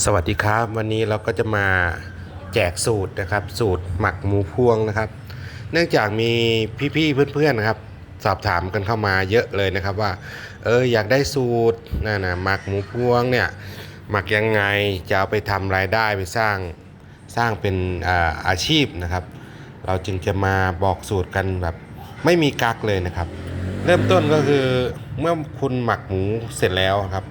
สวัสดีครับ วันนี้เราก็จะมาแจกสูตรนะครับ สูตรหมักหมูพวงนะครับ เนื่องจากมีพี่ๆเพื่อนๆนะครับ สอบถามกันเข้ามาเยอะเลยนะครับว่า เอออยากได้สูตรนะนะหมักหมูพวงเนี่ยหมักยังไงจะเอาไปทำรายได้ไปสร้างสร้างเป็นอาอาชีพนะครับ เราจึงจะมาบอกสูตรกันแบบไม่มีกักเลยนะครับ เริ่มต้นก็คือเมื่อคุณหมักหมูเสร็จแล้วครับ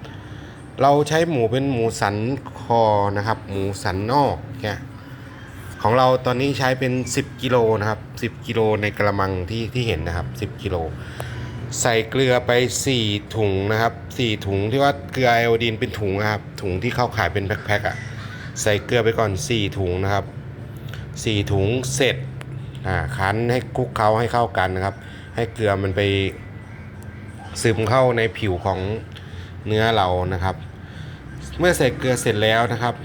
เราใช้หมูเป็นหมูสันคอนะครับ หมูสันนอกเนี่ยของเราตอนนี้ใช้เป็น 10กิโลนะครับ10กิโลในกระมังที่ที่เห็นนะครับ10กิโลใส่เกลือไป 4 ถุงนะครับ 4 ถุงที่ว่าเกลือไอโอดีนเป็นถุงนะครับ ถุงที่เข้าขายเป็นแพ็คๆอะใส่เกลือไปก่อน 4 ถุงนะครับ 4 ถุงเสร็จอ่าคั้นให้คลุกเคล้าให้เข้ากันนะครับ ให้เกลือมันไปซึมเข้าในผิวของ เนื้อเรานะครับ เมื่อใส่เกลือเสร็จแล้วนะครับ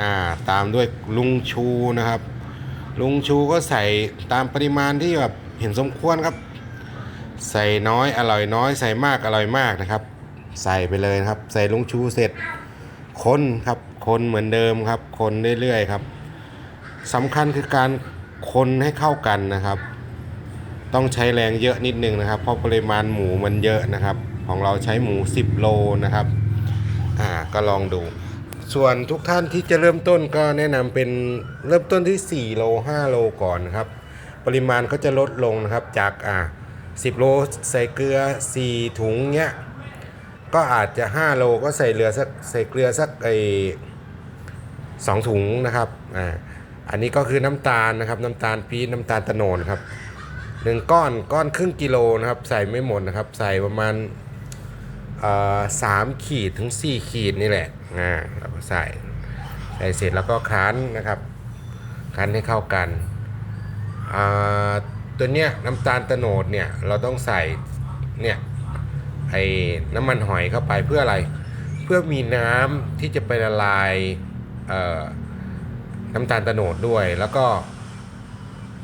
อ่าตามด้วยลุงชูนะครับ ลุงชูก็ใส่ตามปริมาณที่แบบเห็นสมควรครับ ใส่น้อยอร่อยน้อย ใส่มากอร่อยมากนะครับ ใส่ไปเลยนะครับ ใส่ลุงชูเสร็จคนครับคนเหมือนเดิมครับ คนเรื่อยๆครับสำคัญคือการคนให้เข้ากันนะครับ ต้องใช้แรงเยอะนิดนึงนะครับ เพราะปริมาณหมูมันเยอะนะครับ ของเราใช้หมู 10 โลนะครับอ่าก็ลองดู ส่วนทุกท่านที่จะเริ่มต้นก็แนะนำเป็นเริ่มต้นที่ 4 โล 5 โลก่อนนะครับ ปริมาณก็จะลดลงนะครับจากอ่า10 โลใส่เกลือ 4 ถุงเนี้ยก็อาจจะ 5 โลก็ใส่เรือสักใส่เกลือสักไอสองถุงนะครับอ่าอันนี้ก็คือน้ำตาลนะครับ น้ำตาลปี๊บน้ำตาลตะโนดครับหนึ่งก้อนก้อนครึ่งกิโลนะครับ ใส่ไม่หมดนะครับ ใส่ประมาณ สามขีดถึง4ขีดนี่แหละอ่าเราก็ใส่ใส่เสร็จแล้วก็คั้นนะครับคั้นให้เข้ากันอ่าตัวเนี้ยน้ำตาลตะโนดเนี่ยเราต้องใส่เนี่ยไอ้น้ำมันหอยเข้าไปเพื่ออะไร เพื่อมีน้ำที่จะไปละลายน้ำตาลตะโนดด้วย แล้วก็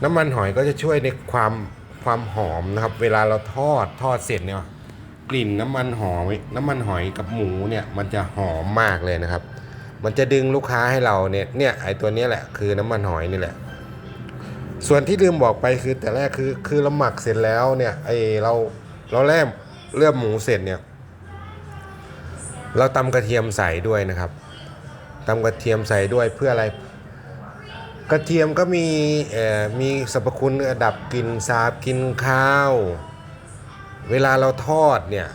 น้ำมันหอยก็จะช่วยในความความหอมนะครับ เวลาเราทอดทอดเสร็จเนี่ย กลิ่นน้ำมันหอยน้ำมันหอยกับหมูเนี่ยมันจะหอมมากเลยนะครับ มันจะดึงลูกค้าให้เราเนี่ยเนี่ยไอตัวนี้แหละคือน้ำมันหอยนี่แหละ ส่วนที่ลืมบอกไปคือแต่แรกคือคือเราหมักเสร็จแล้วเนี่ยไอเราเราแล่มเลือบหมูเสร็จเนี่ย เราตำกระเทียมใส่ด้วยนะครับตำกระเทียมใส่ด้วยเพื่ออะไร กระเทียมก็มีเอ่อมีสรรพคุณดับกลิ่นสาบกลินข้าว เวลาเราทอดเนี่ย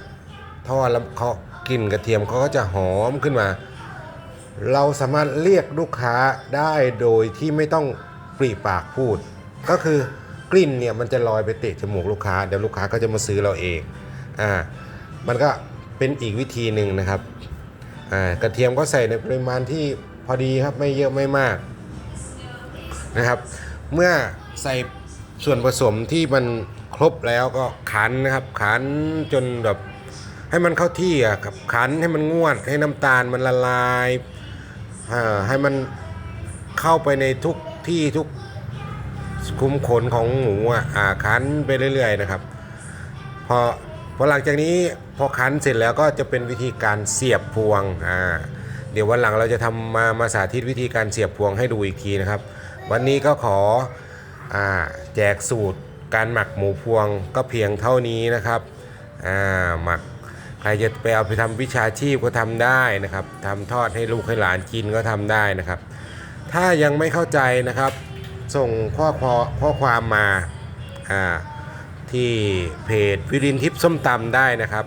ทอดแล้วเขากลิ่นกระเทียมเขาก็จะหอมขึ้นมา เราสามารถเรียกลูกค้าได้โดยที่ไม่ต้องปรีปากพูด ก็คือกลิ่นเนี่ยมันจะลอยไปเตะจมูกลูกค้าเดี๋ยวลูกค้าก็จะมาซื้อเราเองอ่ามันก็เป็นอีกวิธีหนึ่งนะครับอ่ากระเทียมก็ใส่ในปริมาณที่พอดีครับไม่เยอะไม่มากนะครับ เมื่อใส่ ส่วนผสมที่มันครบแล้วก็ขันนะครับขันจนแบบให้มันเข้าที่อะครับขันให้มันงวด ให้น้ำตาลมันละลายให้มันเข้าไปในทุกที่ทุกคุมขนของหมูอะขันไปเรื่อย ๆ นะครับ พอพอหลังจากนี้พอขันเสร็จแล้วก็จะเป็นวิธีการเสียบพวงอ่าเดี๋ยววันหลังเราจะทำมามาสาธิตวิธีการเสียบพวงให้ดูอีกทีนะครับ วันนี้ก็ขอ แจกสูตรการหมักหมูพวงก็เพียงเท่านี้นะครับหมักใครจะไปเอาไปทำวิชาชีพก็ทำได้นะครับทำทอดให้ลูกให้หลานกินก็ทำได้นะครับ ถ้ายังไม่เข้าใจนะครับ ส่งข้อความข้อความมาที่เพจวิรินทิพย์ส้มตำได้นะครับ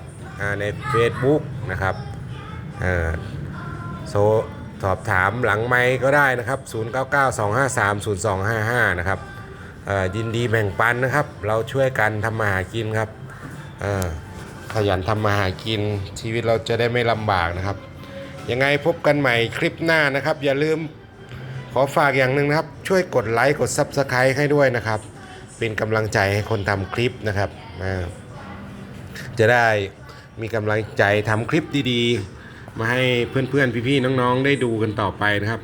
ใน Facebook นะครับโซสอบถามหลังไมค์ก็ได้นะครับ 0992530255 นะครับ ยินดีแบ่งปันนะครับ เราช่วยกันทำมาหากินครับขยันทำมาหากินชีวิตเราจะได้ไม่ลำบากนะครับ ยังไงพบกันใหม่คลิปหน้านะครับ อย่าลืมขอฝากอย่างหนึ่งนะครับ ช่วยกดไลค์กด Subscribe ให้ด้วยนะครับ เป็นกำลังใจให้คนทำคลิปนะครับจะได้มีกำลังใจทำคลิปดีๆ มาให้เพื่อนๆ พี่ๆ น้องๆ ได้ดูกันต่อไปนะครับ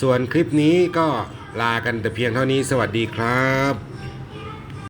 ส่วนคลิปนี้ก็ ลากันแต่เพียงเท่านี้สวัสดีครับ